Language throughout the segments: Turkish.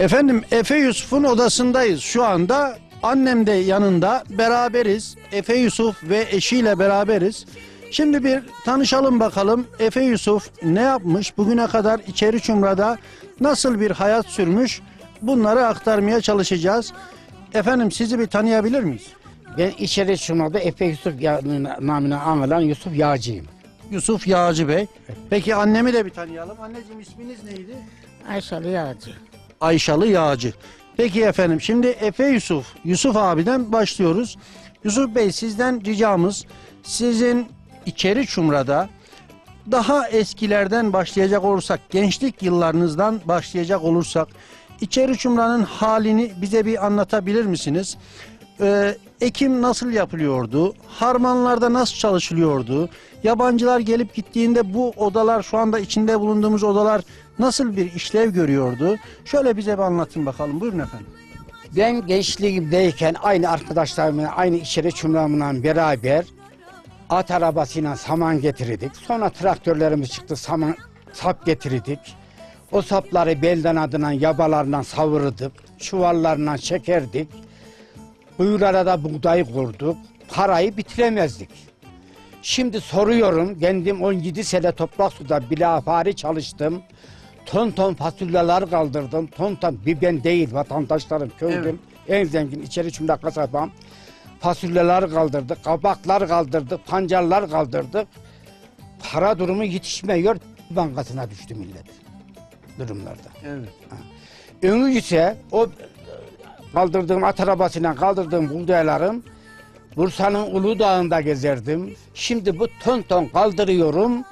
Efendim Efe Yusuf'un odasındayız şu anda. Annem de yanında beraberiz. Efe Yusuf ve eşiyle beraberiz. Şimdi bir tanışalım bakalım. Efe Yusuf ne yapmış bugüne kadar içeri çumrada nasıl bir hayat sürmüş bunları aktarmaya çalışacağız. Efendim sizi bir tanıyabilir miyiz? Ben içeri şunlarda Efe Yusuf ya- namına anılan Yusuf Yağcıyım. Yusuf Yağcı Bey. Peki annemi de bir tanıyalım. Anneciğim isminiz neydi? Ayşalı Yağcı. Ayşalı Yağcı. Peki efendim şimdi Efe Yusuf, Yusuf abiden başlıyoruz. Yusuf Bey sizden ricamız sizin içeri çumrada daha eskilerden başlayacak olursak, gençlik yıllarınızdan başlayacak olursak içeri çumranın halini bize bir anlatabilir misiniz? Ee, ekim nasıl yapılıyordu? Harmanlarda nasıl çalışılıyordu? Yabancılar gelip gittiğinde bu odalar şu anda içinde bulunduğumuz odalar nasıl bir işlev görüyordu? Şöyle bize bir anlatın bakalım. Buyurun efendim. Ben gençliğimdeyken aynı arkadaşlarımla, aynı içeri çumramla beraber at arabasıyla saman getirdik. Sonra traktörlerimiz çıktı, saman sap getirdik. O sapları belden adına yabalarla savururduk. Çuvallarla çekerdik. Kuyulara da buğday kurduk. Parayı bitiremezdik. Şimdi soruyorum, kendim 17 sene toprak suda bilafari çalıştım. Ton ton fasulyeler kaldırdım. Ton ton bir ben değil vatandaşlarım köylüm. En zengin içeri çümle kasabam. Fasulyeler kaldırdık, kabaklar kaldırdık, pancarlar kaldırdık. Para durumu yetişmiyor. Bankasına düştü millet durumlarda. Evet. Önü ise o kaldırdığım at arabasıyla kaldırdığım buğdaylarım Bursa'nın Uludağ'ında gezerdim. Şimdi bu ton ton kaldırıyorum.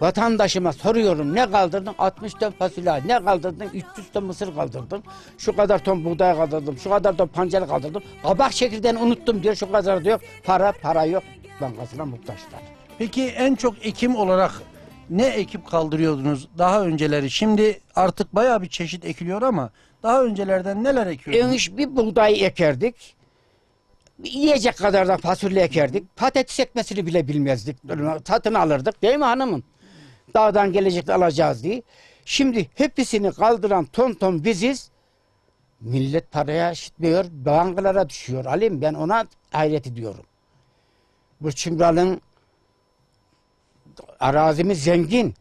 Vatandaşıma soruyorum ne kaldırdın? 60 ton fasulye. Ne kaldırdın? 300 ton mısır kaldırdım. Şu kadar ton buğday kaldırdım. Şu kadar ton pancar kaldırdım. Kabak çekirdeğini unuttum diyor. Şu kadar diyor. Para para yok. Bankasına muhtaçlar. Peki en çok ekim olarak ne ekip kaldırıyordunuz daha önceleri? Şimdi artık bayağı bir çeşit ekiliyor ama daha öncelerden neler ekiyordunuz? Enmiş bir buğday ekerdik. Yiyecek kadar da fasulye ekerdik. Patates ekmesini bile bilmezdik. Satın alırdık değil mi hanımım? Dağdan gelecek alacağız diye. Şimdi hepsini kaldıran ton ton biziz. Millet paraya işitmiyor, bankalara düşüyor. Alim ben ona hayret ediyorum. Bu Çimral'ın arazimiz zengin.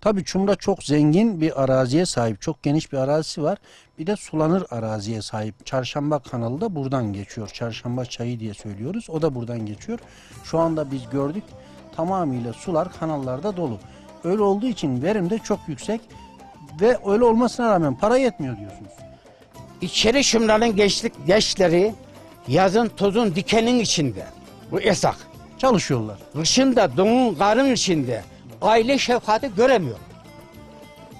Tabii Çumra çok zengin bir araziye sahip. Çok geniş bir arazisi var. Bir de sulanır araziye sahip. Çarşamba kanalı da buradan geçiyor. Çarşamba çayı diye söylüyoruz. O da buradan geçiyor. Şu anda biz gördük. Tamamıyla sular kanallarda dolu. Öyle olduğu için verim de çok yüksek. Ve öyle olmasına rağmen para yetmiyor diyorsunuz. İçeri şımların gençlik gençleri yazın tozun dikenin içinde. Bu esak. Çalışıyorlar. Kışın da donun karın içinde aile şefkati göremiyor.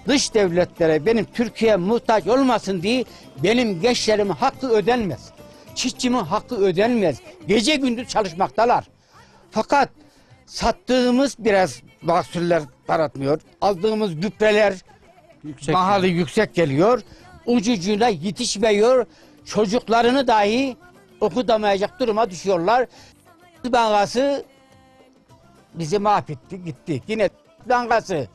Dış devletlere benim Türkiye muhtaç olmasın diye benim gençlerimin hakkı ödenmez. Çiftçimin hakkı ödenmez. Gece gündüz çalışmaktalar. Fakat sattığımız biraz mahsuller aratmıyor. Aldığımız gübreler Yüksek. pahalı yüksek geliyor. Ucucuna yetişmiyor. Çocuklarını dahi okutamayacak duruma düşüyorlar. Bankası bizi mahvetti gitti. Yine bankası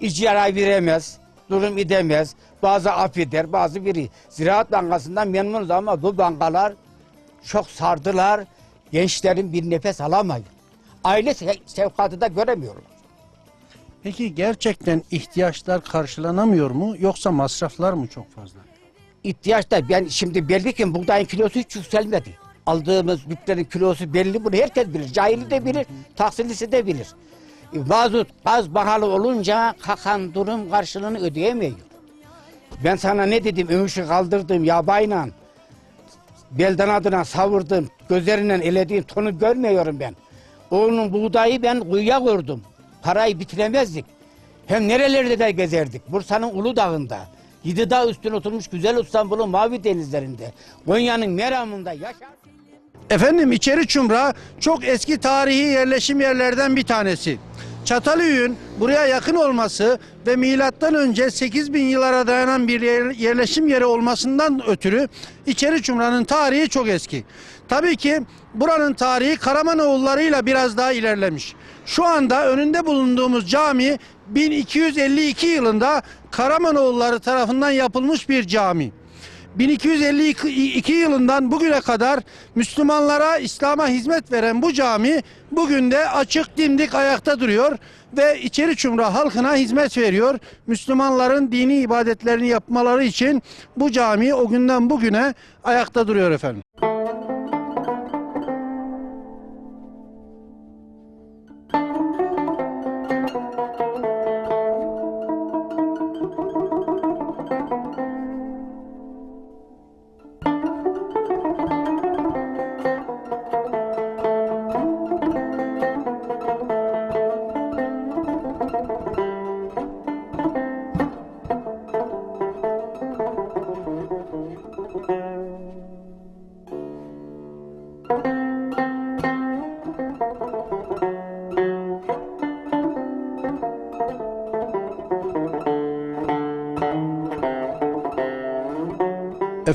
icra veremez, durum edemez. Bazı affeder, bazı biri. Ziraat Bankası'ndan memnunuz ama bu bankalar çok sardılar. Gençlerin bir nefes alamayın. Aile se- sevkatı da göremiyorlar. Peki gerçekten ihtiyaçlar karşılanamıyor mu yoksa masraflar mı çok fazla? ihtiyaç da ben şimdi belli ki buğdayın kilosu hiç yükselmedi. Aldığımız gübrenin kilosu belli bunu herkes bilir. Cahili de bilir, tahsilisi de bilir. E, Mazot az pahalı olunca kakan durum karşılığını ödeyemiyor. Ben sana ne dedim ömüşü kaldırdım yabayla belden adına savurdum gözlerinden elediğim tonu görmüyorum ben. Oğlunun buğdayı ben kuyuya koydum. Parayı bitiremezdik. Hem nerelerde de gezerdik. Bursa'nın Uludağ'ında. Yedi dağ üstüne oturmuş güzel İstanbul'un mavi denizlerinde. Konya'nın Meram'ında yaşar. Efendim İçeri Çumra çok eski tarihi yerleşim yerlerden bir tanesi. Çatalhöyük'ün buraya yakın olması ve milattan önce 8000 yıllara dayanan bir yer- yerleşim yeri olmasından ötürü İçeri Çumra'nın tarihi çok eski. Tabii ki buranın tarihi Karamanoğulları'yla biraz daha ilerlemiş. Şu anda önünde bulunduğumuz cami 1252 yılında Karamanoğulları tarafından yapılmış bir cami. 1252 yılından bugüne kadar Müslümanlara, İslam'a hizmet veren bu cami bugün de açık dimdik ayakta duruyor ve içeri çumra halkına hizmet veriyor. Müslümanların dini ibadetlerini yapmaları için bu cami o günden bugüne ayakta duruyor efendim.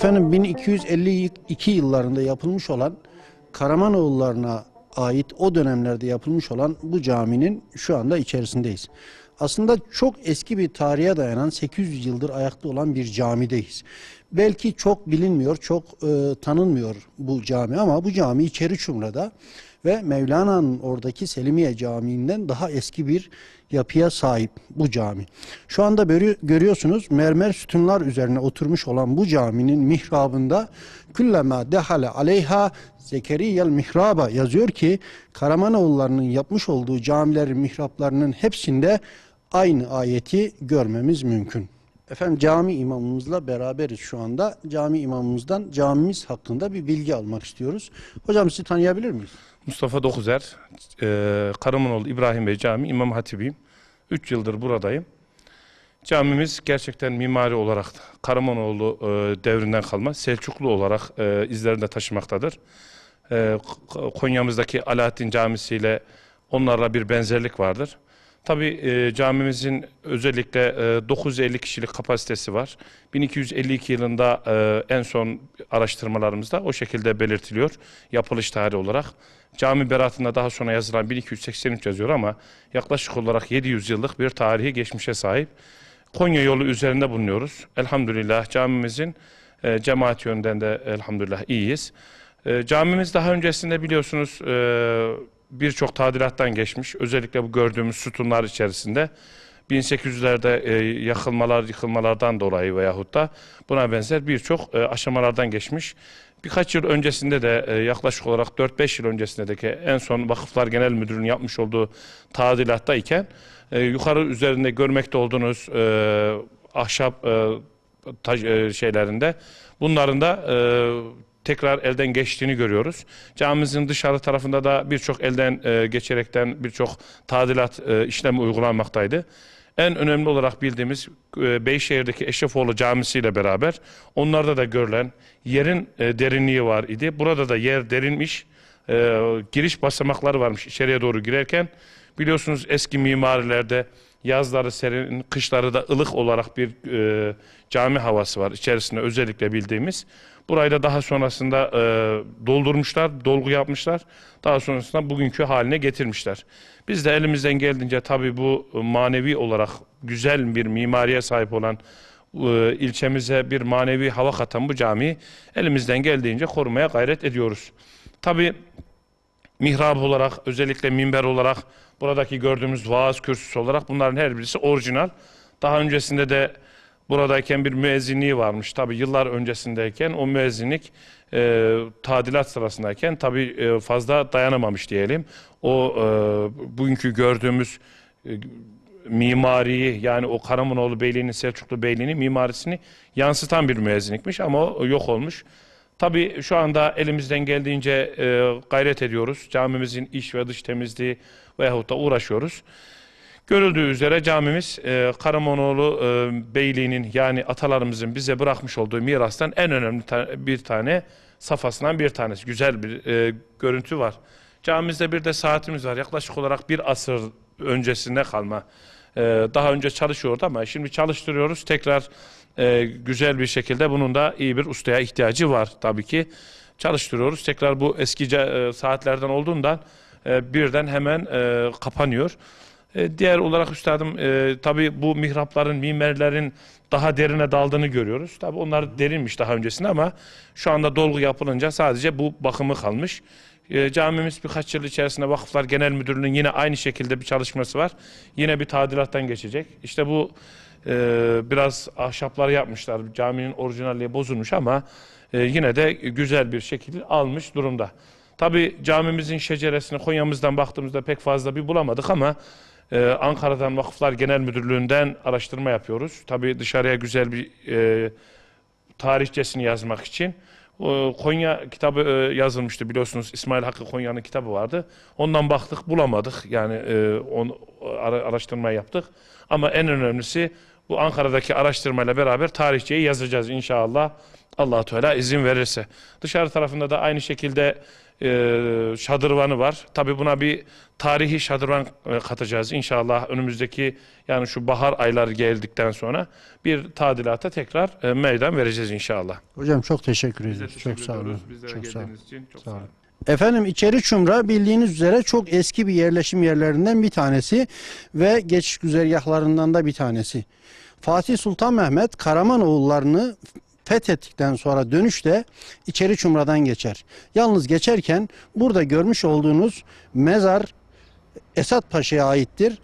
Efendim 1252 yıllarında yapılmış olan Karamanoğullarına ait o dönemlerde yapılmış olan bu caminin şu anda içerisindeyiz. Aslında çok eski bir tarihe dayanan 800 yıldır ayakta olan bir camideyiz. Belki çok bilinmiyor, çok e, tanınmıyor bu cami ama bu cami içeri Çumra'da ve Mevlana'nın oradaki Selimiye Camii'nden daha eski bir yapıya sahip bu cami. Şu anda görüyorsunuz mermer sütunlar üzerine oturmuş olan bu caminin mihrabında küllema dehale aleyha Zekeriyel mihraba yazıyor ki Karamanoğullarının yapmış olduğu camilerin mihraplarının hepsinde aynı ayeti görmemiz mümkün. Efendim cami imamımızla beraberiz şu anda. Cami imamımızdan camimiz hakkında bir bilgi almak istiyoruz. Hocam sizi tanıyabilir miyiz? Mustafa Dokuzer, e, Karamanoğlu İbrahim Bey Camii İmam Hatibiyim. 3 yıldır buradayım. Camimiz gerçekten mimari olarak Karamanoğlu e, devrinden kalma, Selçuklu olarak e, izlerinde taşımaktadır. E, Konya'mızdaki Alaaddin Camisi ile onlarla bir benzerlik vardır. Tabii e, camimizin özellikle e, 950 kişilik kapasitesi var. 1252 yılında e, en son araştırmalarımızda o şekilde belirtiliyor yapılış tarihi olarak. Cami beratında daha sonra yazılan 1283 yazıyor ama yaklaşık olarak 700 yıllık bir tarihi geçmişe sahip. Konya yolu üzerinde bulunuyoruz. Elhamdülillah camimizin e, cemaat yönden de elhamdülillah iyiyiz. E, camimiz daha öncesinde biliyorsunuz e, birçok tadilattan geçmiş. Özellikle bu gördüğümüz sütunlar içerisinde 1800'lerde e, yakılmalar, yıkılmalardan dolayı veyahut da buna benzer birçok e, aşamalardan geçmiş. Birkaç yıl öncesinde de e, yaklaşık olarak 4-5 yıl öncesinde de en son Vakıflar Genel Müdürlüğü'nün yapmış olduğu tadilattayken e, yukarı üzerinde görmekte olduğunuz e, ahşap e, taş- e, şeylerinde bunların da e, tekrar elden geçtiğini görüyoruz. Camimizin dışarı tarafında da birçok elden e, geçerekten birçok tadilat e, işlemi uygulanmaktaydı. En önemli olarak bildiğimiz e, Beyşehir'deki Eşrefoğlu Camisi ile beraber onlarda da görülen yerin e, derinliği var idi. Burada da yer derinmiş. E, giriş basamakları varmış içeriye doğru girerken. Biliyorsunuz eski mimarilerde yazları serin, kışları da ılık olarak bir e, cami havası var içerisinde özellikle bildiğimiz. Burayı da daha sonrasında e, doldurmuşlar, dolgu yapmışlar. Daha sonrasında bugünkü haline getirmişler. Biz de elimizden geldiğince tabii bu manevi olarak güzel bir mimariye sahip olan e, ilçemize bir manevi hava katan bu camiyi elimizden geldiğince korumaya gayret ediyoruz. Tabii mihrab olarak özellikle minber olarak buradaki gördüğümüz vaaz kürsüsü olarak bunların her birisi orijinal. Daha öncesinde de buradayken bir müezzinliği varmış. Tabi yıllar öncesindeyken o müezzinlik e, tadilat sırasındayken tabi e, fazla dayanamamış diyelim. O e, bugünkü gördüğümüz e, mimariyi yani o Karamanoğlu Beyliği'nin Selçuklu Beyliği'nin mimarisini yansıtan bir müezzinlikmiş ama o yok olmuş. Tabii şu anda elimizden geldiğince e, gayret ediyoruz. Camimizin iç ve dış temizliği veyahut da uğraşıyoruz. Görüldüğü üzere camimiz e, Karamanoğlu e, Beyliği'nin yani atalarımızın bize bırakmış olduğu mirastan en önemli ta- bir tane safhasından bir tanesi. Güzel bir e, görüntü var. Camimizde bir de saatimiz var. Yaklaşık olarak bir asır öncesinde kalma. E, daha önce çalışıyordu ama şimdi çalıştırıyoruz. Tekrar e, güzel bir şekilde bunun da iyi bir ustaya ihtiyacı var tabii ki. Çalıştırıyoruz. Tekrar bu eski e, saatlerden olduğundan e, birden hemen e, kapanıyor. E, diğer olarak üstadım e, tabii bu mihrapların, minberlerin daha derine daldığını görüyoruz. Tabii onlar derinmiş daha öncesinde ama şu anda dolgu yapılınca sadece bu bakımı kalmış. E, camimiz birkaç yıl içerisinde Vakıflar Genel Müdürlüğü'nün yine aynı şekilde bir çalışması var. Yine bir tadilattan geçecek. İşte bu e, biraz ahşapları yapmışlar. Caminin orijinalliği bozulmuş ama e, yine de güzel bir şekilde almış durumda. Tabii camimizin şeceresini Konya'mızdan baktığımızda pek fazla bir bulamadık ama ee, Ankara'dan Vakıflar Genel Müdürlüğü'nden araştırma yapıyoruz. Tabii dışarıya güzel bir e, tarihçesini yazmak için. O, Konya kitabı e, yazılmıştı biliyorsunuz. İsmail Hakkı Konya'nın kitabı vardı. Ondan baktık bulamadık. Yani e, onu ara- araştırma yaptık. Ama en önemlisi bu Ankara'daki araştırmayla beraber tarihçeyi yazacağız inşallah. allah Teala izin verirse. Dışarı tarafında da aynı şekilde e, şadırvanı var. Tabii buna bir tarihi şadırvan e, katacağız inşallah önümüzdeki yani şu bahar ayları geldikten sonra bir tadilata tekrar e, meydan vereceğiz inşallah. Hocam çok teşekkür ediyoruz. Çok sağ olun. Bizlere Çok sağ olun. geldiğiniz için çok Sağ sağ olun. Efendim İçeri Çumra bildiğiniz üzere çok eski bir yerleşim yerlerinden bir tanesi ve geçiş güzergahlarından da bir tanesi. Fatih Sultan Mehmet Karamanoğullarını fethettikten sonra dönüşte İçeri Çumra'dan geçer. Yalnız geçerken burada görmüş olduğunuz mezar Esat Paşa'ya aittir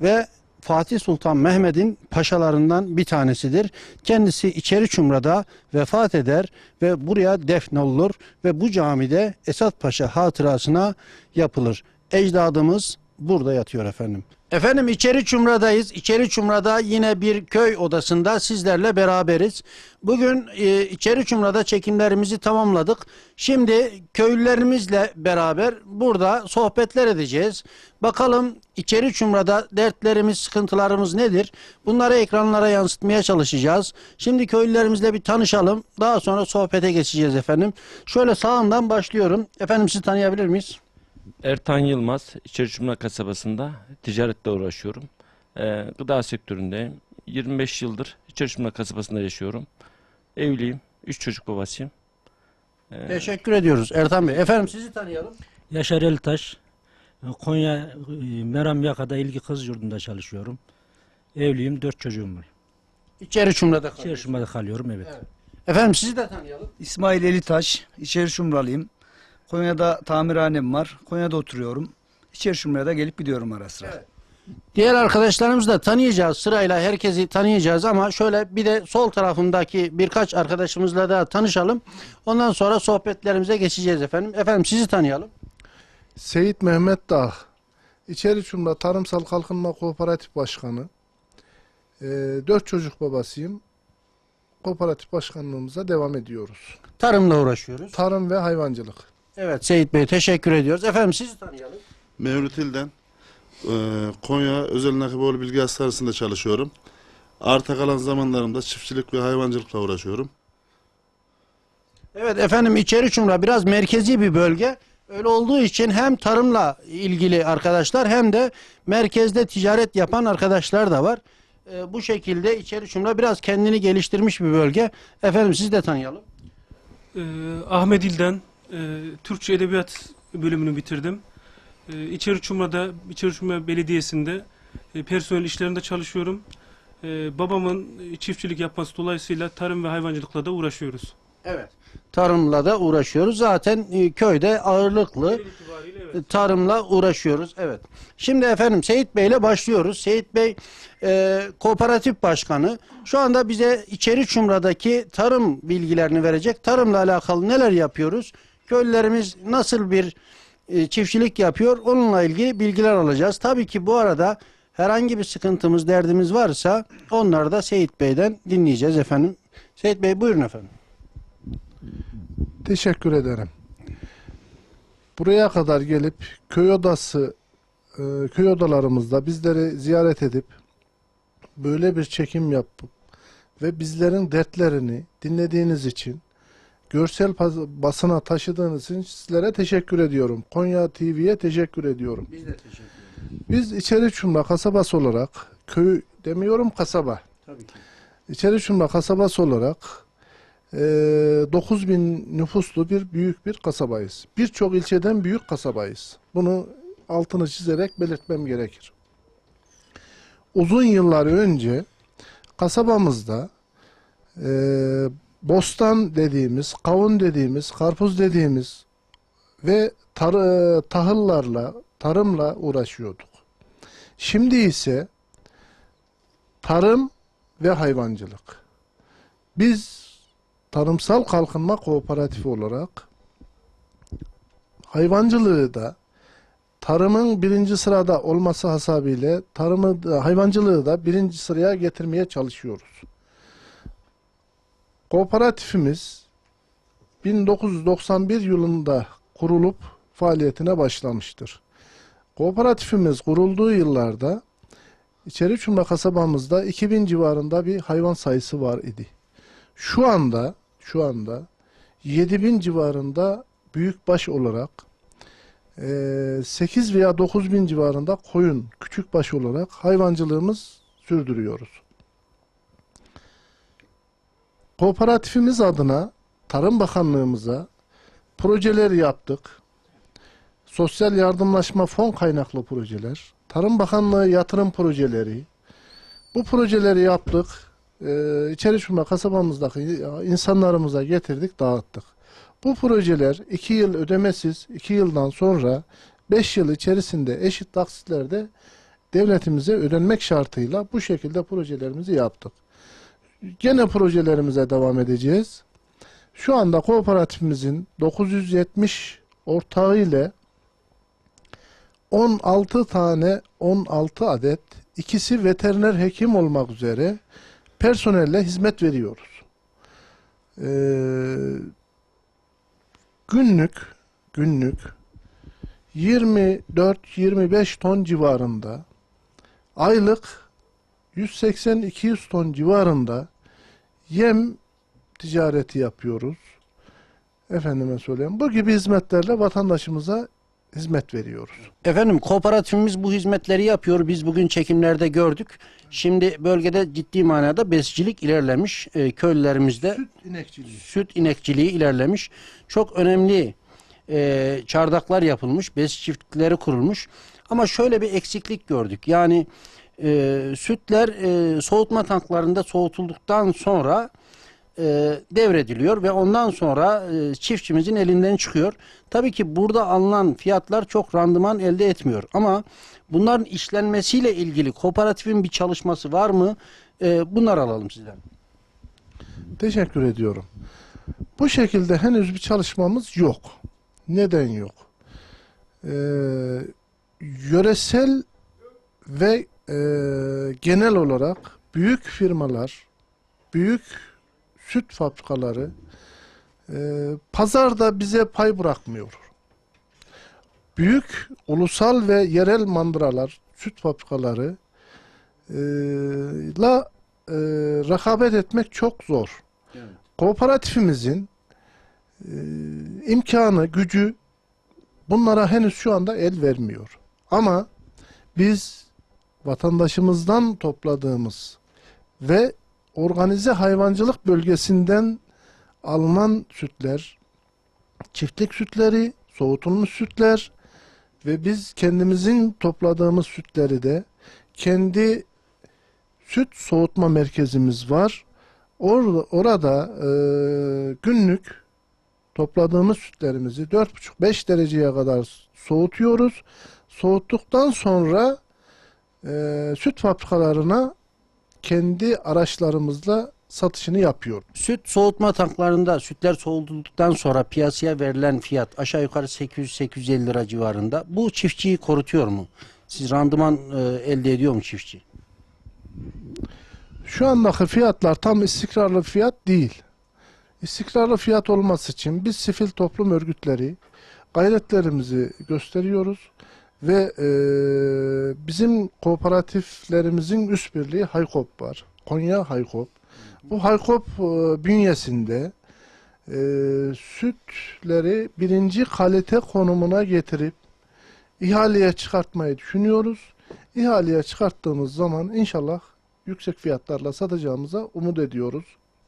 ve Fatih Sultan Mehmet'in paşalarından bir tanesidir. Kendisi İçeri Çumra'da vefat eder ve buraya defnolunur ve bu camide Esat Paşa hatırasına yapılır. Ecdadımız burada yatıyor efendim. Efendim İçeri Çumra'dayız. İçeri Çumra'da yine bir köy odasında sizlerle beraberiz. Bugün e, İçeri Çumra'da çekimlerimizi tamamladık. Şimdi köylülerimizle beraber burada sohbetler edeceğiz. Bakalım İçeri Çumra'da dertlerimiz, sıkıntılarımız nedir? Bunları ekranlara yansıtmaya çalışacağız. Şimdi köylülerimizle bir tanışalım. Daha sonra sohbete geçeceğiz efendim. Şöyle sağından başlıyorum. Efendim sizi tanıyabilir miyiz? Ertan Yılmaz, İçericumla kasabasında ticaretle uğraşıyorum. Ee, gıda sektöründeyim. 25 yıldır İçericumla kasabasında yaşıyorum. Evliyim, 3 çocuk babasıyım. Ee, Teşekkür ediyoruz Ertan Bey. Efendim sizi tanıyalım. Yaşar Eltaş, Konya e, Meram Yaka'da ilgi kız yurdunda çalışıyorum. Evliyim, dört çocuğum var. İçeri Çumra'da kalıyoruz. Çarşımada kalıyorum, evet. Efendim sizi de tanıyalım. İsmail Elitaş, İçeri Şumralıyım. Konya'da tamirhanem var. Konya'da oturuyorum. İçeri Şumra'ya da gelip gidiyorum ara sıra. Evet. Diğer arkadaşlarımızı da tanıyacağız sırayla herkesi tanıyacağız ama şöyle bir de sol tarafındaki birkaç arkadaşımızla da tanışalım. Ondan sonra sohbetlerimize geçeceğiz efendim. Efendim sizi tanıyalım. Seyit Mehmet Dağ, İçeri Çumra Tarımsal Kalkınma Kooperatif Başkanı. Ee, dört çocuk babasıyım. Kooperatif başkanlığımıza devam ediyoruz. Tarımla uğraşıyoruz. Tarım ve hayvancılık. Evet Seyit Bey teşekkür ediyoruz. Efendim sizi tanıyalım. Mevlüt İl'den eee, Konya Özel Nakiboğlu Bilgi Hastanesi'nde çalışıyorum. Arta kalan zamanlarımda çiftçilik ve hayvancılıkla uğraşıyorum. Evet efendim İçeri Çumra biraz merkezi bir bölge. Öyle olduğu için hem tarımla ilgili arkadaşlar hem de merkezde ticaret yapan arkadaşlar da var. Ee, bu şekilde İçeri Çumra biraz kendini geliştirmiş bir bölge. Efendim sizi de tanıyalım. Ee, Ahmet İl'den e, Türkçe Edebiyat bölümünü bitirdim. Ee, İçeri Çumra'da, İçeri Çumra Belediyesi'nde e, personel işlerinde çalışıyorum. Ee, babamın e, çiftçilik yapması dolayısıyla tarım ve hayvancılıkla da uğraşıyoruz. Evet. Tarımla da uğraşıyoruz. Zaten e, köyde ağırlıklı e, tarımla uğraşıyoruz. Evet. Şimdi efendim Seyit Bey ile başlıyoruz. Seyit Bey e, kooperatif başkanı. Şu anda bize İçeri Çumra'daki tarım bilgilerini verecek. Tarımla alakalı neler yapıyoruz? Köylülerimiz nasıl bir e, çiftçilik yapıyor? Onunla ilgili bilgiler alacağız. Tabii ki bu arada herhangi bir sıkıntımız, derdimiz varsa onları da Seyit Bey'den dinleyeceğiz efendim. Seyit Bey buyurun efendim. Teşekkür ederim. Buraya kadar gelip köy odası, e, köy odalarımızda bizleri ziyaret edip böyle bir çekim yapıp ve bizlerin dertlerini dinlediğiniz için görsel basına taşıdığınız için sizlere teşekkür ediyorum. Konya TV'ye teşekkür ediyorum. Biz de teşekkür ederiz. Biz İçeri Çumra kasabası olarak köy demiyorum kasaba. Tabii ki. İçeri Çumra kasabası olarak eee 9000 nüfuslu bir büyük bir kasabayız. Birçok ilçeden büyük kasabayız. Bunu altını çizerek belirtmem gerekir. uzun yıllar önce kasabamızda e, bostan dediğimiz, kavun dediğimiz, karpuz dediğimiz ve tar e, tahıllarla, tarımla uğraşıyorduk. Şimdi ise tarım ve hayvancılık. Biz Tarımsal Kalkınma Kooperatifi olarak hayvancılığı da tarımın birinci sırada olması hasabıyla tarımı hayvancılığı da birinci sıraya getirmeye çalışıyoruz. Kooperatifimiz 1991 yılında kurulup faaliyetine başlamıştır. Kooperatifimiz kurulduğu yıllarda İçeriçumla kasabamızda 2000 civarında bir hayvan sayısı var idi. Şu anda şu anda 7000 civarında büyükbaş olarak eee, 8 veya 9000 civarında koyun küçükbaş olarak hayvancılığımız sürdürüyoruz. Kooperatifimiz adına Tarım Bakanlığımıza projeler yaptık. Sosyal yardımlaşma fon kaynaklı projeler, Tarım Bakanlığı yatırım projeleri. Bu projeleri yaptık. Ee, İçerişumla kasabamızdaki insanlarımıza getirdik, dağıttık. Bu projeler 2 yıl ödemesiz, 2 yıldan sonra 5 yıl içerisinde eşit taksitlerde devletimize ödenmek şartıyla bu şekilde projelerimizi yaptık. Gene projelerimize devam edeceğiz. Şu anda kooperatifimizin 970 ortağı ile 16 tane 16 adet ikisi veteriner hekim olmak üzere personelle hizmet veriyoruz. Ee, günlük günlük 24-25 ton civarında aylık 180-200 ton civarında yem ticareti yapıyoruz. Efendime söyleyeyim. Bu gibi hizmetlerle vatandaşımıza hizmet veriyoruz. Efendim kooperatifimiz bu hizmetleri yapıyor. Biz bugün çekimlerde gördük. Şimdi bölgede ciddi manada besicilik ilerlemiş. Ee, köylülerimizde inekçiliği. süt inekçiliği ilerlemiş. Çok önemli e, çardaklar yapılmış, bes çiftlikleri kurulmuş. Ama şöyle bir eksiklik gördük. Yani e, sütler e, soğutma tanklarında soğutulduktan sonra e, devrediliyor ve ondan sonra e, çiftçimizin elinden çıkıyor. Tabii ki burada alınan fiyatlar çok randıman elde etmiyor. Ama bunların işlenmesiyle ilgili kooperatifin bir çalışması var mı? E, bunları alalım sizden. Teşekkür ediyorum. Bu şekilde henüz bir çalışmamız yok. Neden yok? Ee, yöresel ve e, genel olarak büyük firmalar, büyük süt fabrikaları e, pazarda bize pay bırakmıyor. Büyük ulusal ve yerel mandıralar, süt fabrikaları e, la e, rekabet etmek çok zor. Kooperatifimizin e, imkanı, gücü bunlara henüz şu anda el vermiyor. Ama biz vatandaşımızdan topladığımız ve organize hayvancılık bölgesinden alınan sütler, çiftlik sütleri, soğutulmuş sütler ve biz kendimizin topladığımız sütleri de kendi süt soğutma merkezimiz var. Orada, orada e, günlük topladığımız sütlerimizi 4,5-5 dereceye kadar soğutuyoruz. Soğuttuktan sonra e, süt fabrikalarına kendi araçlarımızla satışını yapıyor. Süt soğutma tanklarında sütler soğutulduktan sonra piyasaya verilen fiyat aşağı yukarı 800-850 lira civarında. Bu çiftçiyi korutuyor mu? Siz randıman e, elde ediyor mu çiftçi? Şu andaki fiyatlar tam istikrarlı fiyat değil. İstikrarlı fiyat olması için biz sivil toplum örgütleri gayretlerimizi gösteriyoruz ve e, bizim kooperatiflerimizin üst birliği Haykop var. Konya Haykop. Bu Haykop e, bünyesinde e, sütleri birinci kalite konumuna getirip ihaleye çıkartmayı düşünüyoruz. İhaleye çıkarttığımız zaman inşallah yüksek fiyatlarla satacağımıza umut ediyoruz.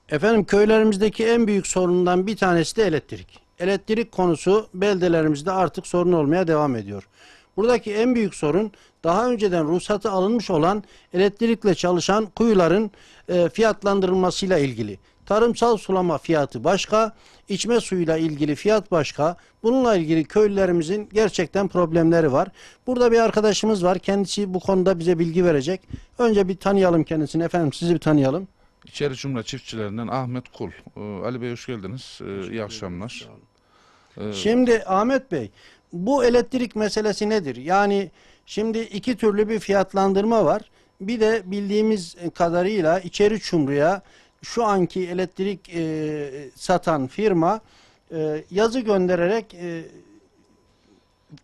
Efendim köylerimizdeki en büyük sorundan bir tanesi de elektrik. Elektrik konusu beldelerimizde artık sorun olmaya devam ediyor. Buradaki en büyük sorun daha önceden ruhsatı alınmış olan elektrikle çalışan kuyuların e, fiyatlandırılmasıyla ilgili. Tarımsal sulama fiyatı başka, içme suyuyla ilgili fiyat başka. Bununla ilgili köylülerimizin gerçekten problemleri var. Burada bir arkadaşımız var. Kendisi bu konuda bize bilgi verecek. Önce bir tanıyalım kendisini. Efendim sizi bir tanıyalım. İçeri Cumhuriyet çiftçilerinden Ahmet Kul. Ee, Ali Bey hoş geldiniz. Ee, iyi akşamlar. Ee, Şimdi Ahmet Bey bu elektrik meselesi nedir? Yani şimdi iki türlü bir fiyatlandırma var. Bir de bildiğimiz kadarıyla içeri çumruya şu anki elektrik e, satan firma e, yazı göndererek e,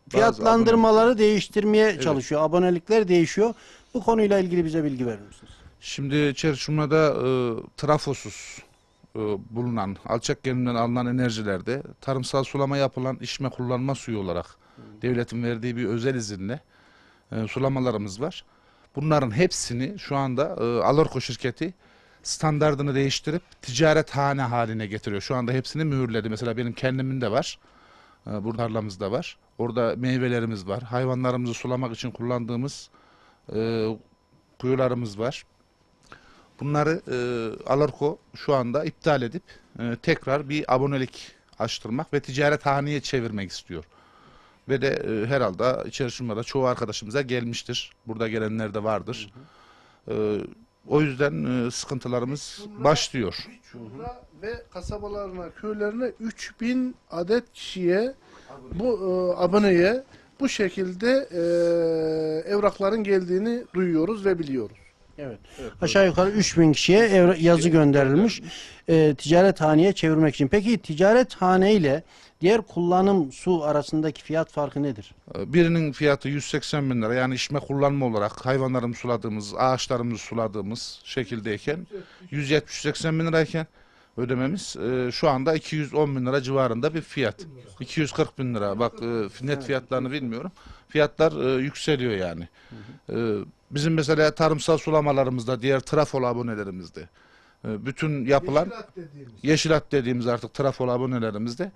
fiyatlandırmaları değiştirmeye çalışıyor. Abonelikler değişiyor. Bu konuyla ilgili bize bilgi verir misiniz? Şimdi İçeri Cumhuriyet'te e, trafosuz bulunan alçak gerilimden alınan enerjilerde tarımsal sulama yapılan içme kullanma suyu olarak devletin verdiği bir özel izinle e, sulamalarımız var. Bunların hepsini şu anda e, Alorko şirketi standartını değiştirip ticarethane haline getiriyor. Şu anda hepsini mühürledi. Mesela benim kendimin de var. E, burada tarlamızda var. Orada meyvelerimiz var. Hayvanlarımızı sulamak için kullandığımız e, kuyularımız var. Bunları e, Alarko şu anda iptal edip e, tekrar bir abonelik açtırmak ve ticarethaneye çevirmek istiyor. Ve de e, herhalde içerisinde de çoğu arkadaşımıza gelmiştir. Burada gelenler de vardır. E, o yüzden e, sıkıntılarımız başlıyor. Çumra ve kasabalarına, köylerine 3000 adet kişiye bu e, aboneye bu şekilde e, evrakların geldiğini duyuyoruz ve biliyoruz. Evet. Aşağı yukarı 3000 kişiye evra- yazı gönderilmiş e, ticarethaneye çevirmek için. Peki ticarethane ile diğer kullanım su arasındaki fiyat farkı nedir? Birinin fiyatı 180 bin lira yani içme kullanma olarak hayvanlarımızı suladığımız, ağaçlarımızı suladığımız şekildeyken 170-180 bin lirayken ödememiz e, şu anda 210 bin lira civarında bir fiyat. 240 bin lira bak e, net fiyatlarını bilmiyorum. Fiyatlar e, yükseliyor yani. E, bizim mesela tarımsal sulamalarımızda diğer trafol abonelerimizde e, bütün yapılan Yeşilat dediğimiz artık trafol abonelerimizde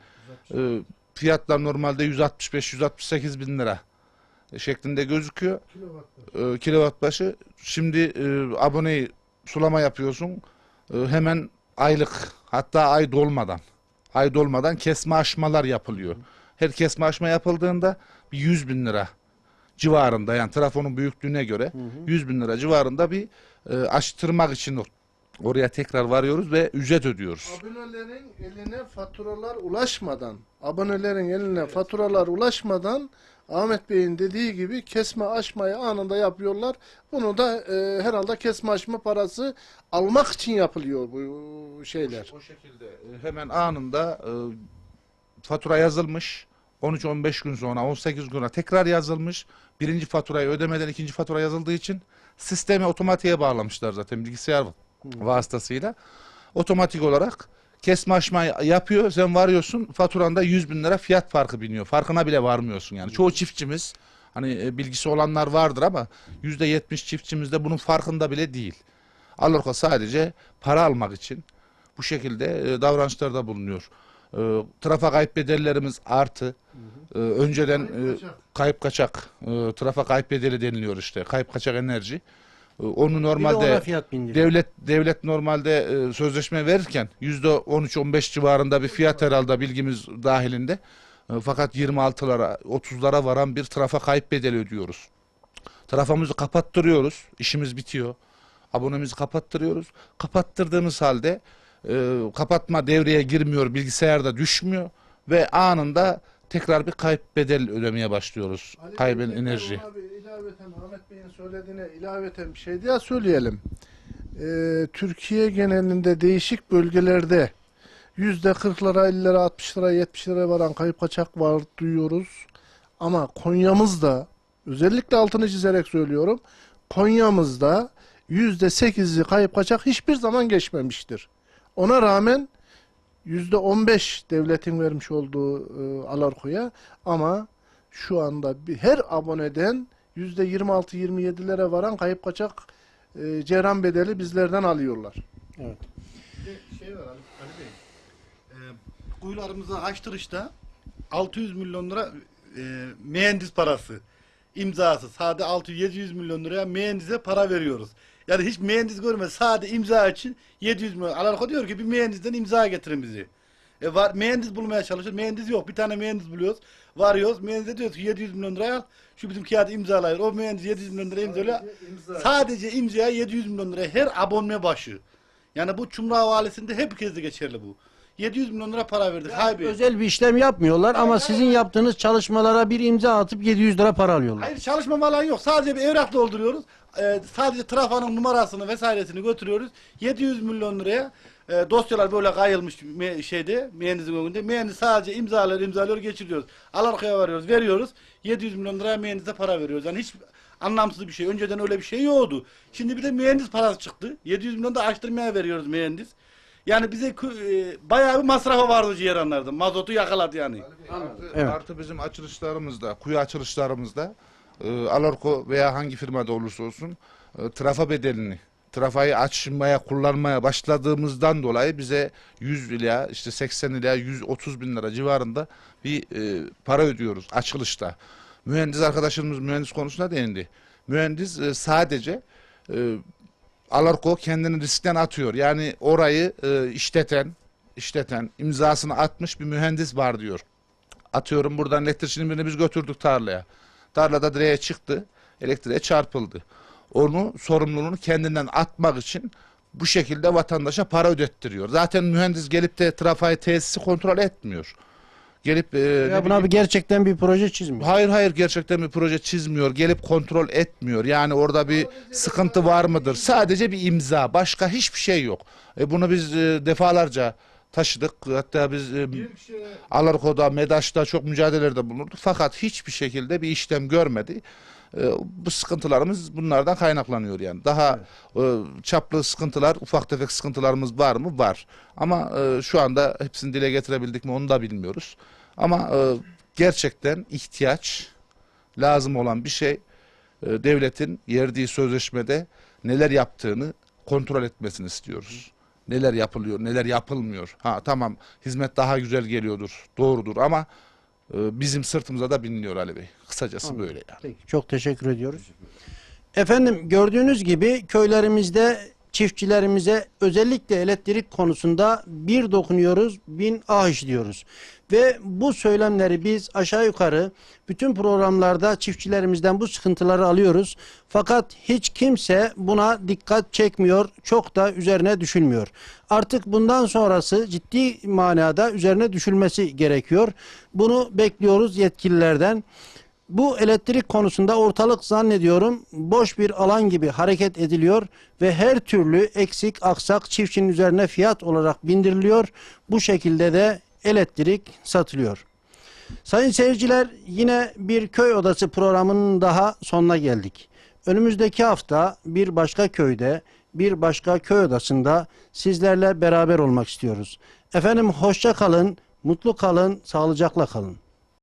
e, fiyatlar normalde 165-168 bin lira şeklinde gözüküyor. E, kilowatt başı. Şimdi e, aboneyi sulama yapıyorsun. E, hemen aylık hatta ay dolmadan ay dolmadan kesme aşmalar yapılıyor. Her kesme aşma yapıldığında bir 100 bin lira civarında yani trafonun büyüklüğüne göre 100 bin lira civarında bir e, aştırmak için or- oraya tekrar varıyoruz ve ücret ödüyoruz. Abonelerin eline faturalar ulaşmadan, abonelerin eline faturalar ulaşmadan Ahmet Bey'in dediği gibi kesme aşmayı anında yapıyorlar. Bunu da e, herhalde kesme aşma parası almak için yapılıyor bu şeyler. O şekilde e, hemen anında e, fatura yazılmış. 13-15 gün sonra 18 gün sonra tekrar yazılmış. Birinci faturayı ödemeden ikinci fatura yazıldığı için sistemi otomatiğe bağlamışlar zaten bilgisayar vasıtasıyla. Otomatik olarak kesme aşma yapıyor. Sen varıyorsun faturanda 100 bin lira fiyat farkı biniyor. Farkına bile varmıyorsun yani. Çoğu çiftçimiz hani e, bilgisi olanlar vardır ama %70 çiftçimiz de bunun farkında bile değil. Alorka sadece para almak için bu şekilde e, davranışlarda bulunuyor. E, trafa kayıp bedellerimiz artı. E, önceden e, kayıp kaçak, e, trafa kayıp bedeli deniliyor işte. Kayıp kaçak enerji. E, onu de normalde devlet devlet normalde e, sözleşme verirken yüzde 13-15 civarında bir fiyat herhalde bilgimiz dahilinde. E, fakat 26'lara 30'lara varan bir trafa kayıp bedeli ödüyoruz. Trafamızı kapattırıyoruz. işimiz bitiyor. Abonemizi kapattırıyoruz. Kapattırdığımız halde e, kapatma devreye girmiyor, bilgisayarda düşmüyor ve anında tekrar bir kayıp bedel ödemeye başlıyoruz. Ali Kaybeden Bey, enerji. Abi ilaveten Ahmet Bey'in söylediğine ilaveten bir şey daha söyleyelim. Ee, Türkiye genelinde değişik bölgelerde yüzde 40'lara, 50'lere, 60'lara, 70'lere varan kayıp kaçak var duyuyoruz. Ama Konya'mızda özellikle altını çizerek söylüyorum. Konya'mızda yüzde 8'i kayıp kaçak hiçbir zaman geçmemiştir. Ona rağmen yüzde 15 devletin vermiş olduğu e, Alarko'ya ama şu anda bir, her aboneden yüzde 26-27'lere varan kayıp kaçak e, ceyran bedeli bizlerden alıyorlar. şey var Ali, Ali Bey. Ee, kuyularımızı açtırışta 600 milyon lira e, mühendis parası. imzası sade 600-700 milyon liraya mühendise para veriyoruz. Yani hiç mühendis görmez. Sade imza için 700 milyon. Alarko diyor ki bir mühendisten imza getirin bizi. E var mühendis bulmaya çalışıyoruz. Mühendis yok. Bir tane mühendis buluyoruz. Varıyoruz. Mühendise diyoruz ki 700 milyon liraya al. Şu bizim kağıdı imzalayır. O mühendis 700 milyon liraya imzalıyor. Sadece imzaya 700 milyon liraya her abonme başı. Yani bu Çumra Valisi'nde hep kez de geçerli bu. 700 milyon lira para verdik. Haybi. Özel bir işlem yapmıyorlar ama sizin yaptığınız çalışmalara bir imza atıp 700 lira para alıyorlar. Hayır çalışma falan yok. Sadece bir evrak dolduruyoruz. Ee, sadece trafanın numarasını vesairesini götürüyoruz. 700 milyon liraya e, dosyalar böyle kayılmış me- şeyde mühendisin önünde. Mühendis sadece imzalar imzalıyor geçiriyoruz. Alarkaya varıyoruz veriyoruz. 700 milyon liraya mühendise para veriyoruz. Yani hiç anlamsız bir şey. Önceden öyle bir şey yoktu. Şimdi bir de mühendis parası çıktı. 700 milyon da açtırmaya veriyoruz mühendis. Yani bize kü- e, bayağı bir masrafa vardı ciğeranlarda. Mazotu yakaladı yani. Artı, Evet. artı bizim açılışlarımızda, kuyu açılışlarımızda e, Alarko veya hangi firmada olursa olsun e, trafa bedelini, trafayı açmaya, kullanmaya başladığımızdan dolayı bize 100 ila işte 80 ila 130 bin lira civarında bir e, para ödüyoruz açılışta. Mühendis arkadaşımız mühendis konusuna değindi. Mühendis e, sadece e, Alarko kendini riskten atıyor. Yani orayı e, işleten, işleten, imzasını atmış bir mühendis var diyor. Atıyorum buradan elektrikçinin birini biz götürdük tarlaya. Tarlada direğe çıktı, elektriğe çarpıldı. Onu sorumluluğunu kendinden atmak için bu şekilde vatandaşa para ödettiriyor. Zaten mühendis gelip de trafayı tesisi kontrol etmiyor. Gelip e, Ya buna bir gerçekten bir proje çizmiyor. Hayır hayır gerçekten bir proje çizmiyor. Gelip kontrol etmiyor. Yani orada bir sıkıntı var mıdır? Sadece bir imza. Başka hiçbir şey yok. E bunu biz e, defalarca taşıdık. Hatta biz e, Alarko'da, MEDAŞ'ta çok mücadelelerde bulunduk. Fakat hiçbir şekilde bir işlem görmedi. E, bu sıkıntılarımız bunlardan kaynaklanıyor yani. Daha e, çaplı sıkıntılar, ufak tefek sıkıntılarımız var mı? Var. Ama e, şu anda hepsini dile getirebildik mi onu da bilmiyoruz. Ama e, gerçekten ihtiyaç lazım olan bir şey e, devletin yerdiği sözleşmede neler yaptığını kontrol etmesini istiyoruz. Neler yapılıyor, neler yapılmıyor. Ha tamam hizmet daha güzel geliyordur, doğrudur ama bizim sırtımıza da biniliyor Ali Bey. Kısacası böyle yani. Peki, çok teşekkür ediyoruz. Efendim gördüğünüz gibi köylerimizde çiftçilerimize özellikle elektrik konusunda bir dokunuyoruz, bin ah işliyoruz. Ve bu söylemleri biz aşağı yukarı bütün programlarda çiftçilerimizden bu sıkıntıları alıyoruz. Fakat hiç kimse buna dikkat çekmiyor, çok da üzerine düşülmüyor. Artık bundan sonrası ciddi manada üzerine düşülmesi gerekiyor. Bunu bekliyoruz yetkililerden. Bu elektrik konusunda ortalık zannediyorum boş bir alan gibi hareket ediliyor ve her türlü eksik aksak çiftçinin üzerine fiyat olarak bindiriliyor. Bu şekilde de elektrik satılıyor. Sayın seyirciler yine bir köy odası programının daha sonuna geldik. Önümüzdeki hafta bir başka köyde bir başka köy odasında sizlerle beraber olmak istiyoruz. Efendim hoşça kalın, mutlu kalın, sağlıcakla kalın.